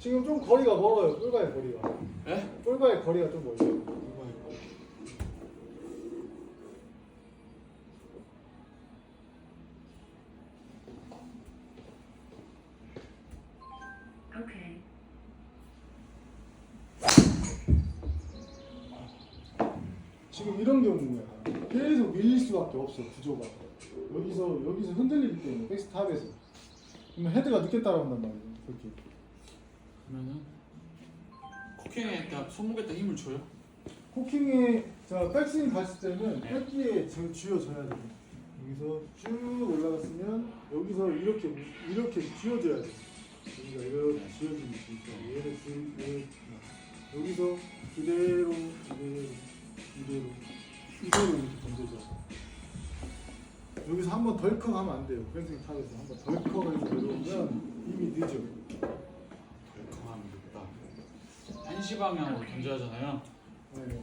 지금 좀 거리가 멀어요. 뿔과의 거리가. 예? 뿔과의 거리가 좀 멀어요. Okay. 지금 이런 경우야. 계속 밀릴 수밖에 없어 구조가. 여기서 여기서 흔들리기 때문에 백스탑에서. 그러면 헤드가 늦게 따라온단 말이에요. 그렇게. 그러면은 코킹에다 손목에다 힘을 줘요? 코킹에 자 백스윙 갔을 때는 네. 백기에 저 쥐어져야 돼요. 여기서 쭉 올라갔으면 여기서 이렇게 이렇게 쥐어져야 돼. 여기가 이렇게 게 있어. 얘를 쥐 얘를 여기서 그대로 이대로 이대로 이대로 이렇게 던져줘. 여기서 한번 덜컥 하면 안 돼요. 백스윙 탑에서 한번 덜컥 해서 내려오면 이미 늦어. 덜컹하면 늦다. 한시 방향으로 던져야 하잖아요. 네.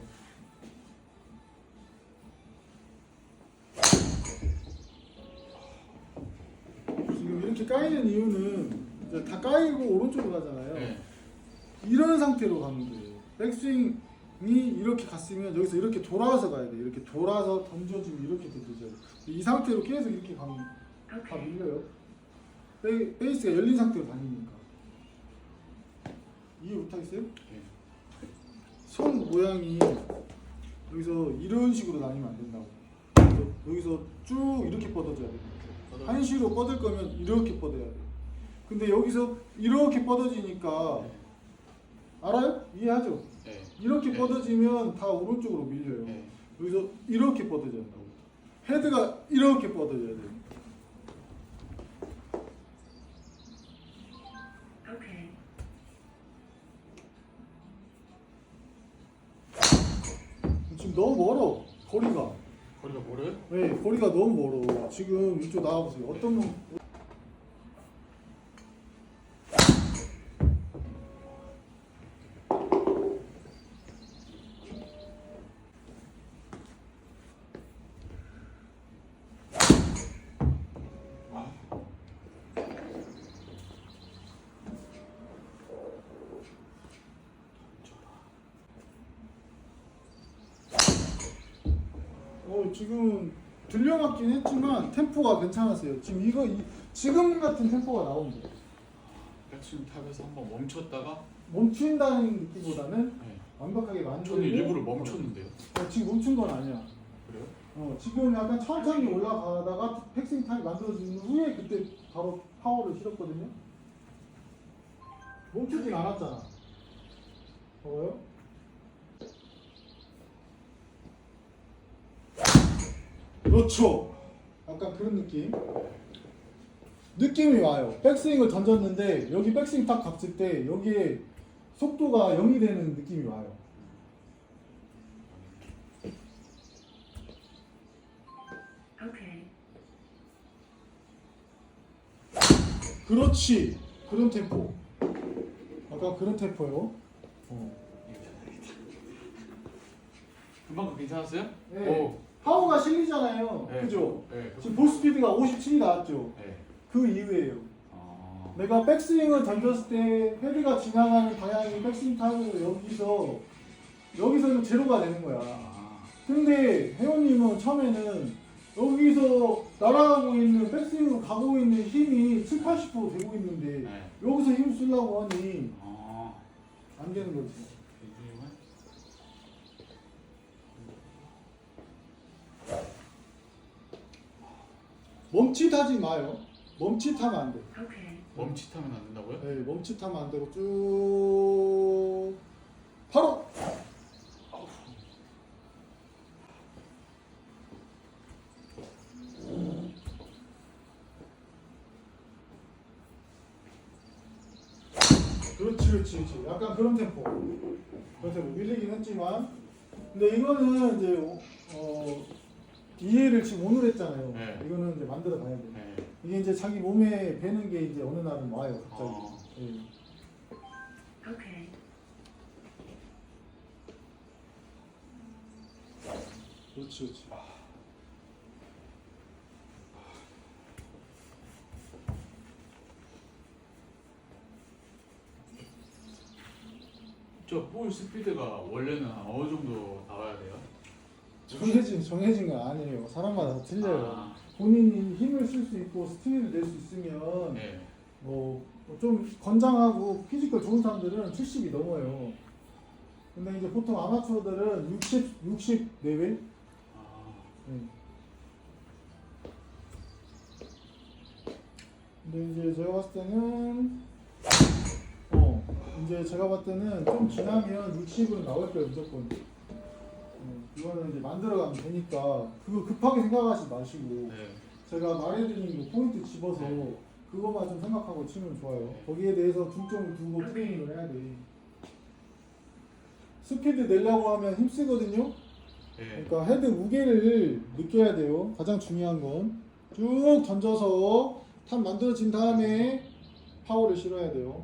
지금 이렇게 까이는 이유는 이제 다 까이고 오른쪽으로 가잖아요. 네. 이런 상태로 가면 돼요. 백스윙이 이렇게 갔으면 여기서 이렇게 돌아서 가야 돼. 이렇게 돌아서 던져주면 이렇게 던져줘야 돼. 이 상태로 계속 이렇게 가면 다. 밀려요. 베, 베이스가 열린 상태로 다니니까. 이해 못하겠어요? 네. 손 모양이 여기서 이런 식으로 다니면 안 된다고. 그래서 여기서 쭉 이렇게 뻗어줘야 돼. 한시로 뻗을 거면 이렇게 뻗어야 돼. 근데 여기서 이렇게 뻗어지니까 네. 알아요? 이해하죠? 네. 이렇게 네. 뻗어지면 다 오른쪽으로 밀려요. 네. 여기서 이렇게 뻗어져야 된다고. 헤드가 이렇게 뻗어져야 돼. Okay. 거리가. 거리가 멀어요? 네, 거리가 너무 멀어. 지금 이쪽 나와보세요. 어떤 놈? 어, 지금 들려맞긴 했지만 템포가 괜찮았어요. 지금 이거 이, 지금 같은 템포가 나온대. 백스윙 탑에서 한번 멈췄다가 멈춘다는 느낌보다는 네. 완벽하게 저는 일부러 멈췄는데요. 어, 지금 멈춘 건 아니야. 그래요? 어, 지금 약간 천천히 올라가다가 팩싱 타임 만들어진 후에 그때 바로 파워를 실었거든요. 멈추진 않았잖아. 그렇죠. 약간 그런 느낌. 느낌이 와요. 백스윙을 던졌는데 여기 백스윙 딱 갔을 때 여기에 속도가 0이 되는 느낌이 와요. 그렇지. 그런 템포. 아까 그런 템포요. 어. 금방 괜찮았어요? 네. 오. 파워가 실리잖아요. 네. 그죠? 네. 지금 볼 스피드가 57이 나왔죠. 네. 그 이유예요. 아. 내가 백스윙을 던졌을 때 헤드가 지나가는 방향이 백스윙 타임으로 여기서 여기서는 제로가 되는 거야. 아. 근데 회원님은 처음에는 여기서 날아가고 있는 백스윙으로 가고 있는 힘이 7, 80% 되고 있는데 네. 여기서 힘 쓰려고 하니 아. 안 되는 거지. 멈칫하지 마요. 멈칫하면 안 돼. Okay. 멈칫하면 안 된다고요? 네, 멈칫하면 안 되고 쭉 바로 그렇지 그렇지 그렇지 약간 그런 템포 그런 템포 밀리긴 했지만 근데 이거는 이제 어 이해를 지금 오늘 했잖아요 네. 이거는 이제 만들어 가야 돼 네. 이게 이제 자기 몸에 배는 게 이제 어느 날은 와요 갑자기 어. 예. Okay. 그렇지 그렇지 저볼 스피드가 원래는 어느 정도 나와야 돼요? 정해진 정해진 건 아니에요. 사람마다 다 틀려요. 아, 본인이 힘을 쓸 수 있고 스피드를 낼수 있으면 네. 뭐 좀 건장하고 피지컬 좋은 사람들은 70이 넘어요. 근데 이제 보통 아마추어들은 60, 60 내외? 아, 네. 근데 이제 제가 봤을 때는 어 이제 제가 봤을 때는 좀 지나면 60으로 나올 거예요 무조건. 어, 이거는 이제 만들어가면 되니까 그거 급하게 생각하지 마시고 네. 제가 말해드린 그 포인트 집어서 네. 그것만 좀 생각하고 치면 좋아요. 네. 거기에 대해서 중점을 두고 트레이닝을 해야 돼. 스피드 내려고 하면 힘쓰거든요. 네. 그러니까 헤드 무게를 느껴야 돼요. 가장 중요한 건 쭉 던져서 탑 만들어진 다음에 파워를 실어야 돼요.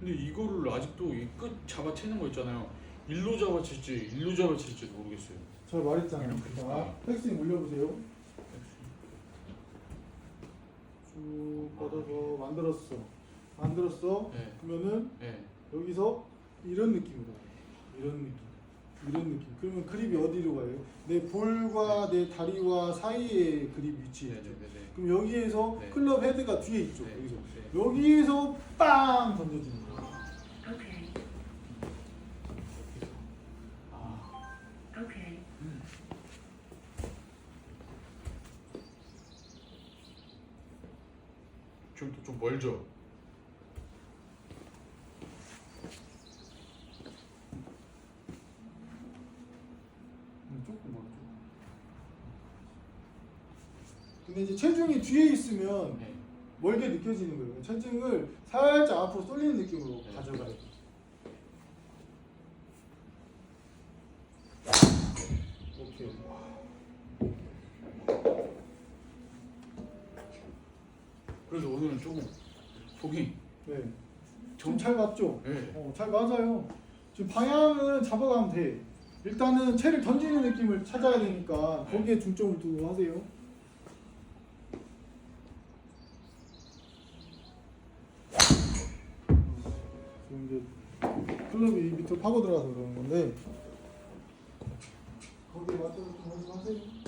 근데 이거를 아직도 이 끝 잡아채는 거 있잖아요. 일로 잡아칠지 일로 잡아칠지 모르겠어요. 제가 말했잖아요. 자, 백스윙 올려보세요. 쭉 뻗어서 만들었어. 만들었어. 네. 그러면은 네. 여기서 이런 느낌으로 가요. 이런 느낌. 이런 느낌. 그러면 그립이 어디로 가요? 내 볼과 내 다리와 사이에 그립 위치에 네. 있죠. 네. 네. 네. 그럼 여기에서 네. 클럽 헤드가 뒤에 있죠. 네. 여기서. 네. 여기에서 빵 던져지는 거예요. 지금 좀 멀죠? 음, 조금 멀죠. 근데 이제 체중이 뒤에 있으면 네. 멀게 느껴지는 거예요. 체중을 살짝 앞으로 쏠리는 느낌으로 네. 가져가야 돼요. 오케이. 그래서 오늘은 조금 속이 네. 좀 잘 맞죠? 네. 어, 잘 맞아요. 지금 방향은 잡아가면 돼. 일단은 채를 던지는 느낌을 찾아야 되니까 거기에 중점을 두고 하세요. 지금 이제 클럽이 밑으로 파고 들어가서 그러는 건데 거기에 맞춰서 좀 하세요.